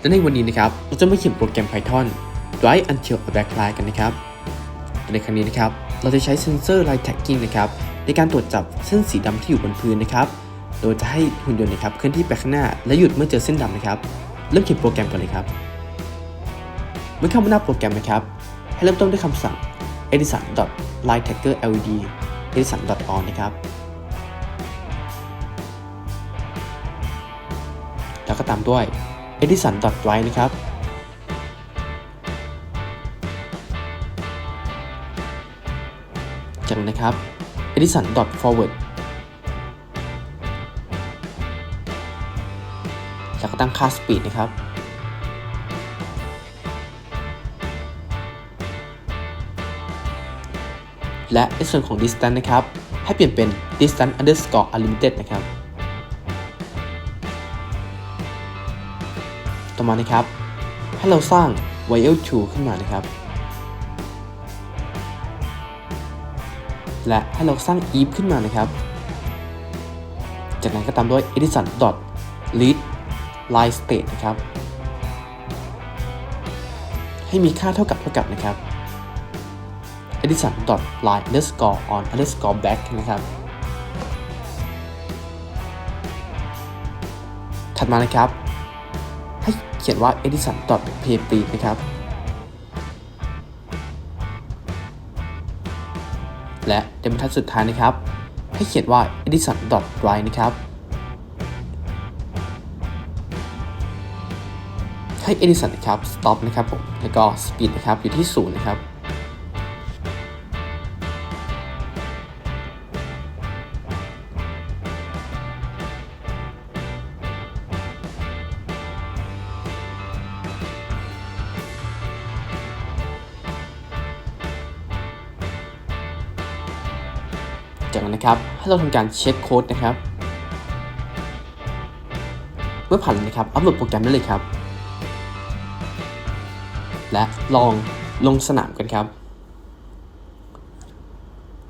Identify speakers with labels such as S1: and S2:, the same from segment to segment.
S1: และในวันนี้นะครับเราจะมาเขียนโปรแกรม Python Write Until a Backline กันนะครับในครั้งนี้นะครับ เราจะใช้เซนเซอร์ Light Tagging นะครับในการตรวจจับเส้นสีดำที่อยู่บนพื้นนะครับ โดยจะให้หุ่นยนต์นะครับเคลื่อนที่ไปข้างหน้าและหยุดเมื่อเจอเส้นดำนะครับ เริ่มเขียนโปรแกรมกันเลยครับ เมื่อเข้ามาหน้าโปรแกรมนะครับ ให้เริ่มต้นด้วยคำสั่ง edison light tagger led edison on นะครับแล้วก็ตามด้วย edison write นะครับ จากนั้นนะครับ edison forward แล้วก็ตั้งค่า speed นะครับ และในส่วนของ distance นะครับ ให้เปลี่ยนเป็น distance underscore unlimited นะครับ ต่อมานะครับ ให้เราสร้าง while true ขึ้นมานะครับ และให้เราสร้าง if ขึ้นมานะครับ จากนั้นก็ตามด้วย edison dot read line state นะครับ ให้มีค่าเท่ากับเท่ากับนะครับ edison dot line underscore on underscore back นะครับถัดมานะครับ เขียนว่า edison dot pay p r e นะครับ และในบรรทัดสุดท้ายนะครับ ให้เขียนว่า edison dot write นะครับให้ edison นะครับ stop นะครับผมแล้วก็ speed นะครับอยู่ที่0นะครับ จากนั้นนะครับ ให้เราทำการเช็คโค้ดนะครับ เมื่อผ่านนะครับ อัปโหลดโปรแกรมได้เลยครับ และลองลงสนามกันครับ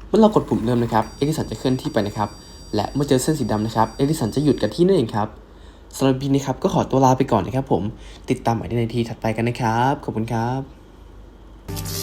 S1: เมื่อเรากดปุ่มเริ่มนะครับ เอลิสันจะเคลื่อนที่ไปนะครับ และเมื่อเจอเส้นสีดำนะครับ เอลิสันจะหยุดกันที่นั่นเองครับสำหรับวีนี้ครับก็ขอตัวลาไปก่อนนะครับผม ติดตามใหม่ในทีถัดไปกันนะครับ ขอบคุณครับ